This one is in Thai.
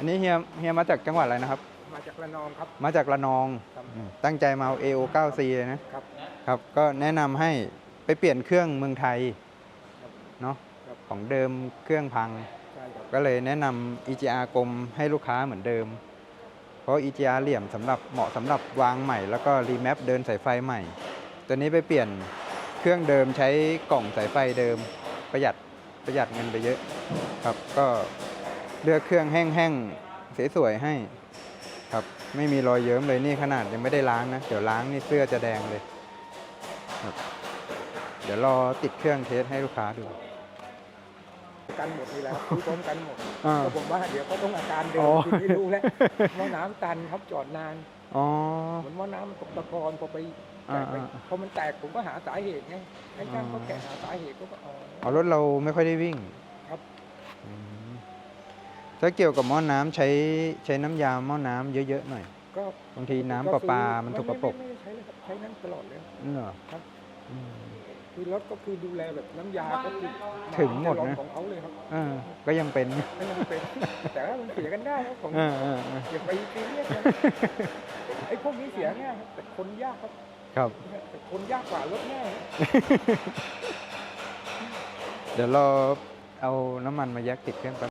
อันนี้เฮียเฮียมาจากจังหวัดอะไรนะครับ มาจากระนองครับ มาจากระนองครับ อืมตั้งใจมาเอา AO 9C เลยนะครับ ครับ ก็แนะนำให้ไปเปลี่ยนเครื่องเมืองไทยครับเนาะครับ ของเดิมเครื่องพัง ใช่ครับ ก็เลยแนะนำ EGR กลมให้ลูกค้าเหมือนเดิม เพราะ EGR เหลี่ยมสำหรับเหมาะสำหรับวางใหม่ แล้วก็รีแมปเดินสายไฟใหม่ ตัวนี้ไปเปลี่ยนเครื่องเดิมใช้กล่องสายไฟเดิม ประหยัดประหยัดเงินไปเยอะครับ ก็ เลือกเครื่องแห้งๆสวยๆให้ ครับไม่มีรอยเยิ้มเลยนี่ขนาดยังไม่ได้ล้างนะ เดี๋ยวล้างนี่เสื้อจะแดงเลยครับเดี๋ยวรอติดเครื่องเทสให้ลูกค้าดู กันหมดนี่แหละครับคือพร้อมกันหมดอ่าก็ผมว่าเดี๋ยวก็ต้องอาการเดิอ๋มอที่ไม่รู้แล้วหม้อน้ำตันครับจอดนานอ๋อ เหมือนหม้อน้ำมันตกตะกอนพอไปแตกไปอ่าอ่า พอมันแตกผมก็หาสาเหตุไงให้ช่างก็แกะหาสาเหตุก็ก็อ๋อ เอารถเราไม่ค่อยได้วิ่งครับอืม ถ้าเกี่ยวกับหม้อน้ำใช้ใช้น้ำยาหม้อน้ำเยอะๆหน่อย ก็บางทีน้ำประปามันสกปรกไม่ไม่ไม่ได้ใช้เลยครับใช้นั่นตลอดเลยนี่เหรอครับ อืม คือรถก็คือดูแลแบบน้ำยาก็คือถึงหมดนะจะลองของเขาเลยครับเออก็ยังเป็นไม่ต้องเป็นแต่ว่ามันเสียกันได้ครับของเออเออเอออย่าไปซีเรียสนะไอ้พวกนี้เสียง่ายครับแต่คนยากครับ ครับ แต่คนยากกว่ารถง่ายเดี๋ยวเราเอาน้ำมันมายักติดเครื่องแป๊บ